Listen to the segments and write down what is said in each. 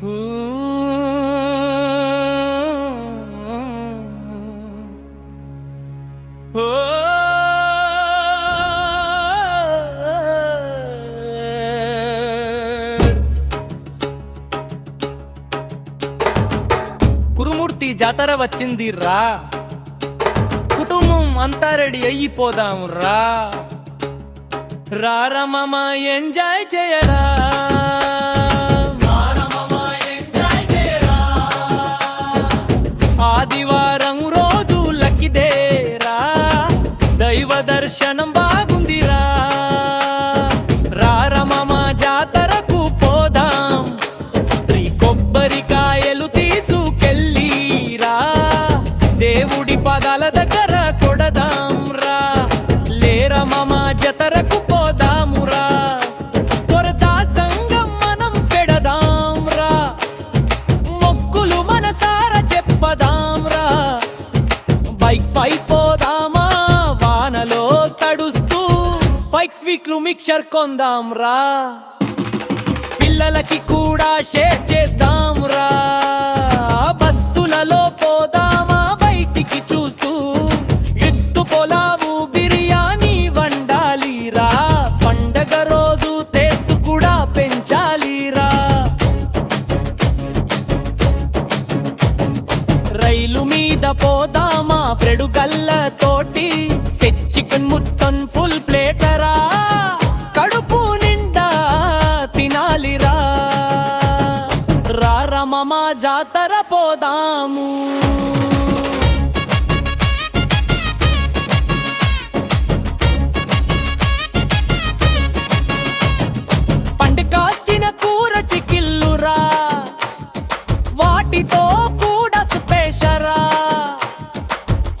Oh. Kurumurthy జాతర వచ్చింది రా కుటుంబం అంతా రెడీ అయిపోదాం రా రారమ్మ ఎంజాయ్ చేయరా. దైవ దర్శనం బాగుందిరా. రారమమ జాతరకు పోదాం. త్రీ కొబ్బరికాయలు తీసుకెళ్ళిరా. దేవుడి పదాల దగ్గర మిక్లు మిక్చర్ కొందాం రా పిల్లలకి కూడా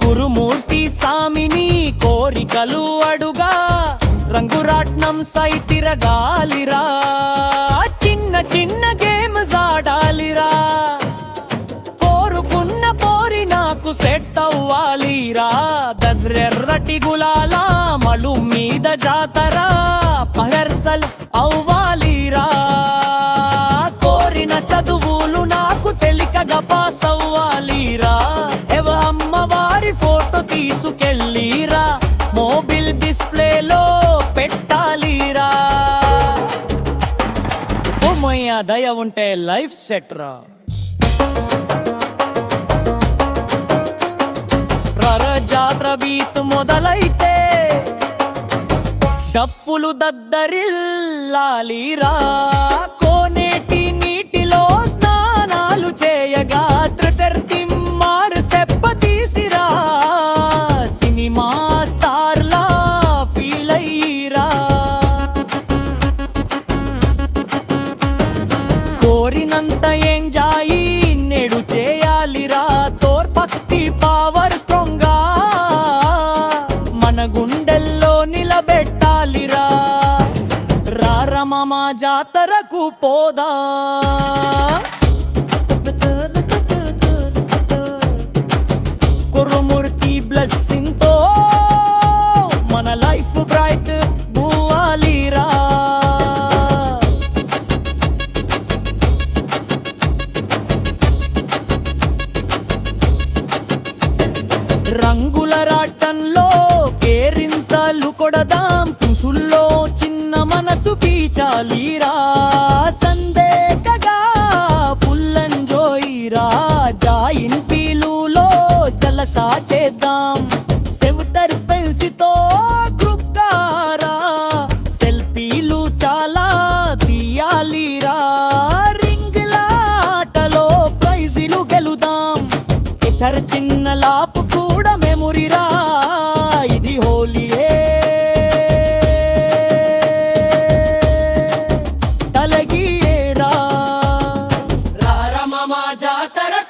గురుమూర్తి సామిని కోరికలు అడుగా రంగురాట్నం సైతిరగాలిరా. చిన్న చిన్న గేమ్ ఆడాలిరా. కోరుకున్న పోరి నాకు సెట్ అవ్వాలిరా. దజ్రెర్రటి గులాల మలు మీద జా దయ ఉంటే లైఫ్ సెట్రా జాత్ర బీత్ మొదలైతే డప్పులు దద్దరిల్లాలిరా. జాతరకు పోదా. लीरा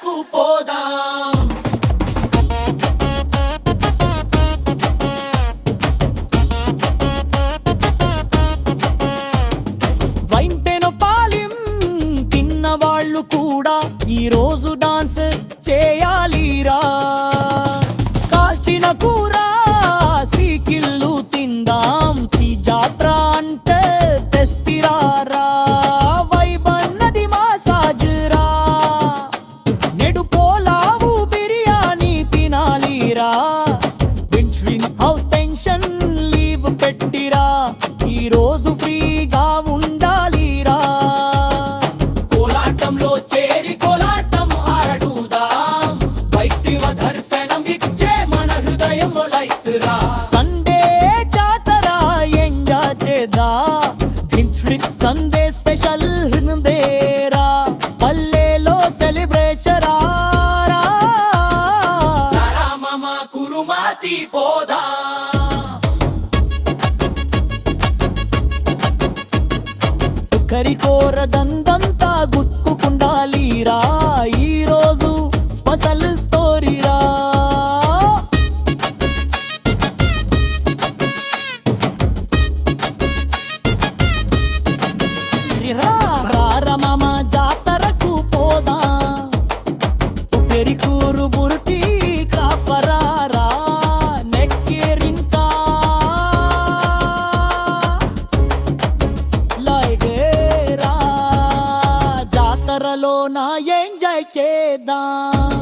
వద్దకు పోదాం. వైంటెన పాలెం తిన్న వాళ్ళు కూడా పెట్టిరా. ఈరోజు ఫ్రీగా ఉండాలిరా. కోలాటంలో చేరి కోలాటం ఆరడుదాం వైక్తివ దర్శనం ఇచ్చే మన హృదయం లైతురా సండే జాతర ఎంజా చేదా ధిన్స్ట్రిక్ సండే స్పెషల్ హృందేరా పల్లెలో సెలబ్రేషరా. మామ కురుమాతి పోదా. కరికోరదందంతా గుట్టుకుండాలిరా. నా ఎంజాయ్ చేద్దాం?